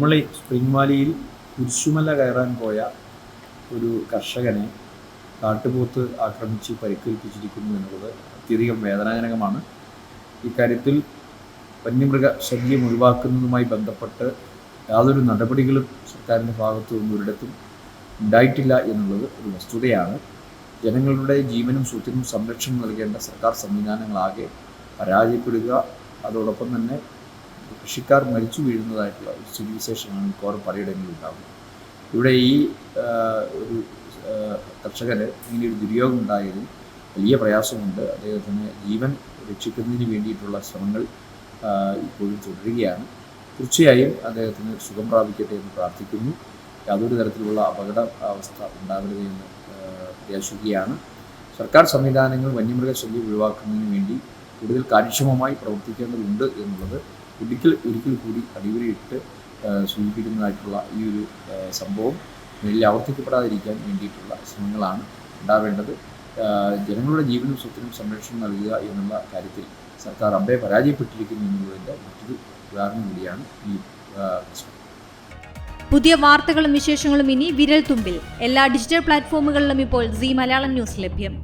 Kumily spring വാലിയിൽ Kurisumala കയറാൻ പോയ ഒരു കർഷകനെ കാട്ടുപോത്ത് ആക്രമിച്ച് പരിക്കേൽപ്പിച്ചിരിക്കുന്നു എന്നുള്ളത് അത്യധികം വേദനാജനകമാണ്. ഇക്കാര്യത്തിൽ വന്യമൃഗ ശല്യം ഒഴിവാക്കുന്നതുമായി ബന്ധപ്പെട്ട് യാതൊരു നടപടികളും സർക്കാരിന്റെ ഭാഗത്തു നിന്നും ഒരിടത്തും ഉണ്ടായിട്ടില്ല എന്നുള്ളത് ഒരു വസ്തുതയാണ്. ജനങ്ങളുടെ ജീവനും സ്വത്തിനും സംരക്ഷണം നൽകേണ്ട സർക്കാർ സംവിധാനങ്ങളാകെ പരാജയപ്പെടുക അതോടൊപ്പം തന്നെ കൃഷിക്കാർ മരിച്ചു വീഴുന്നതായിട്ടുള്ള ഒരു സിവിലൈസേഷനാണ് മിക്കവാറും പലയിടങ്ങളിൽ ഉണ്ടാകുന്നത് ഇവിടെ ഈ ഒരു കർഷകന് ഇങ്ങനെ ഒരു ദുര്യോഗം ഉണ്ടായതിൽ വലിയ പ്രയാസമുണ്ട്. അദ്ദേഹത്തിന് ജീവൻ രക്ഷിക്കുന്നതിന് വേണ്ടിയിട്ടുള്ള ശ്രമങ്ങൾ ഇപ്പോഴും തുടരുകയാണ്. തീർച്ചയായും അദ്ദേഹത്തിന് സുഖം പ്രാപിക്കട്ടെ എന്ന് പ്രാർത്ഥിക്കുന്നു. യാതൊരു തരത്തിലുള്ള അപകട അവസ്ഥ ഉണ്ടാകരുത് എന്ന് പ്രത്യാശിക്കുകയാണ് സർക്കാർ സംവിധാനങ്ങൾ വന്യമൃഗശല്യം ഒഴിവാക്കുന്നതിന് വേണ്ടി കൂടുതൽ കാര്യക്ഷമമായി പ്രവർത്തിക്കേണ്ടതുണ്ട് എന്നുള്ളത് ഒരിക്കൽ ഒരിക്കൽ കൂടി അടിവരയിട്ട് സൂചിപ്പിക്കുന്നതായിട്ടുള്ള ഈ ഒരു സംഭവം മേലിൽ ആവർത്തിക്കപ്പെടാതിരിക്കാൻ വേണ്ടിയിട്ടുള്ള ശ്രമങ്ങളാണ് ഉണ്ടാവേണ്ടത്. ജനങ്ങളുടെ ജീവനും സ്വത്തിനും സംരക്ഷണം നൽകുക എന്നുള്ള കാര്യത്തിൽ സർക്കാർ അമ്പയെ പരാജയപ്പെട്ടിരിക്കുന്നു എന്നുള്ളതിന്റെ മറ്റൊരു ഉദാഹരണം കൂടിയാണ് ഈ പുതിയ വാർത്തകളും വിശേഷങ്ങളും ഇനി വിരൽ തുമ്പിൽ എല്ലാ ഡിജിറ്റൽ പ്ലാറ്റ്ഫോമുകളിലും ഇപ്പോൾ സി മലയാളം ന്യൂസ് ലഭ്യം.